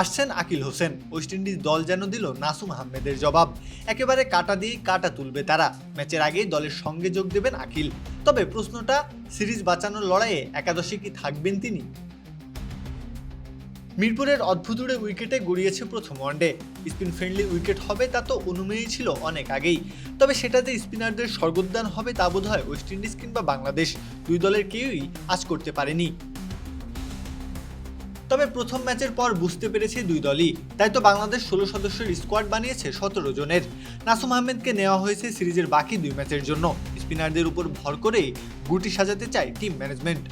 আসছেন Aqil Hossain. West Indies দল যেন দিল নাসুম আহমেদের জবাব। একেবারে কাটা দিয়েই কাটা তুলবে তারা। ম্যাচের আগেই দলের সঙ্গে যোগ দেবেন আকিল। তবে প্রশ্নটা, সিরিজ বাঁচানোর লড়াইয়ে একাদশে কি থাকবেন তিনি? মিরপুরের অদ্ভুতুড়ে উইকেটে গড়িয়েছে প্রথম ওয়ানডে। স্পিন ফ্রেন্ডলি উইকেট হবে তা তো অনুমেয় ছিল অনেক আগেই। তবে সেটা যে স্পিনারদের স্বর্গোদ্যান হবে তা বোধ হয় ওয়েস্ট ইন্ডিজ কিংবা বাংলাদেশ। দুই দলের কেউই আজ করতে পারেনি। তবে প্রথম ম্যাচের পর বুঝতে পেরেছে দুই দলই। তাই তো বাংলাদেশ ষোলো সদস্যের স্কোয়াড বানিয়েছে সতেরো জনের। নাসুম আহমেদকে নেওয়া হয়েছে সিরিজের বাকি দুই ম্যাচের জন্য। স্পিনারদের উপর ভর করেই গুটি সাজাতে চায় টিম ম্যানেজমেন্ট।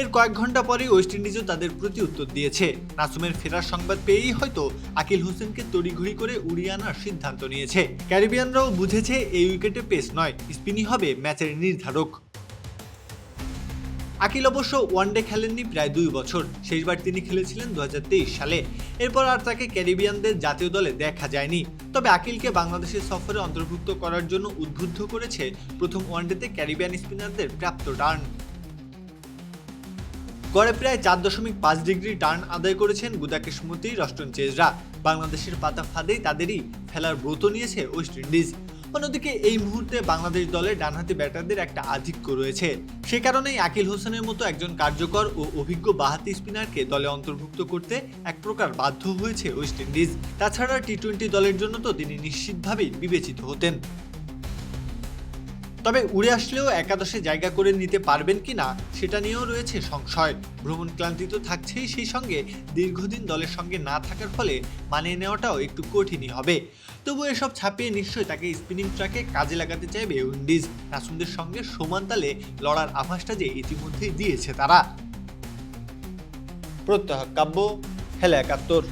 এর কয়েক ঘণ্টা পরেই ওয়েস্ট ইন্ডিজও তাদের প্রতি উত্তর দিয়েছে। নাসুমের ফেরার সংবাদ পেয়েই হয়তো আকিল হোসেনকে তড়িঘড়ি করে উড়িয়ে আনার সিদ্ধান্ত নিয়েছে। ক্যারিবিয়ানরাও বুঝেছে এই উইকেটে পেস নয়, স্পিনই হবে ম্যাচের নির্ধারক। আকিল অবশ্য ওয়ানডে খেলেননি প্রায় দুই বছর। শেষবার তিনি খেলেছিলেন দু হাজার তেইশ সালে। এরপর আর তাকে ক্যারিবিয়ানদের জাতীয় দলে দেখা যায়নি। তবে আকিলকে বাংলাদেশের সফরে অন্তর্ভুক্ত করার জন্য উদ্বুদ্ধ করেছে প্রথম ওয়ানডেতে ক্যারিবিয়ান স্পিনারদের প্রাপ্ত টার্ন গড়ে প্রায় চার দশমিক পাঁচ ডিগ্রি টার্ন আদায় করেছেন গুদাকেশমতি রস্টন চেজরা। বাংলাদেশের পাতা ফাঁদেই তাদেরই ফেলার ব্রত নিয়েছে ওয়েস্ট ইন্ডিজ। অন্যদিকে, এই মুহূর্তে বাংলাদেশ দলের ডানহাতি ব্যাটারদের একটা আধিক্য রয়েছে। সে কারণেই আকিল হোসেনের মতো একজন কার্যকর ও অভিজ্ঞ বাহাতি স্পিনারকে দলে অন্তর্ভুক্ত করতে এক প্রকার বাধ্য হয়েছে ওয়েস্ট ইন্ডিজ। তাছাড়া টি টোয়েন্টি দলের জন্য তো তিনি নিশ্চিতভাবেই বিবেচিত হতেন। তবে উড়ে আসলেও একাদশে জায়গা করে নিতে পারবেন কি না সেটা নিয়েও রয়েছে সংশয়। ভ্রমণ ক্লান্তি তো থাকছেই সেই সঙ্গে, দীর্ঘদিন দলের সঙ্গে না থাকার ফলে মানিয়ে নেওয়াটাও একটু কঠিনই হবে। তবু এসব ছাপিয়ে নিশ্চয়ই তাকে স্পিনিং ট্র্যাকে কাজে লাগাতে চাইবে উইন্ডিজ। নাসুমদের সঙ্গে সমান তালে লড়ার আভাসটা যে ইতিমধ্যেই দিয়েছে তারা। প্রত্যহ কাব্য, হেলে একাত্তর।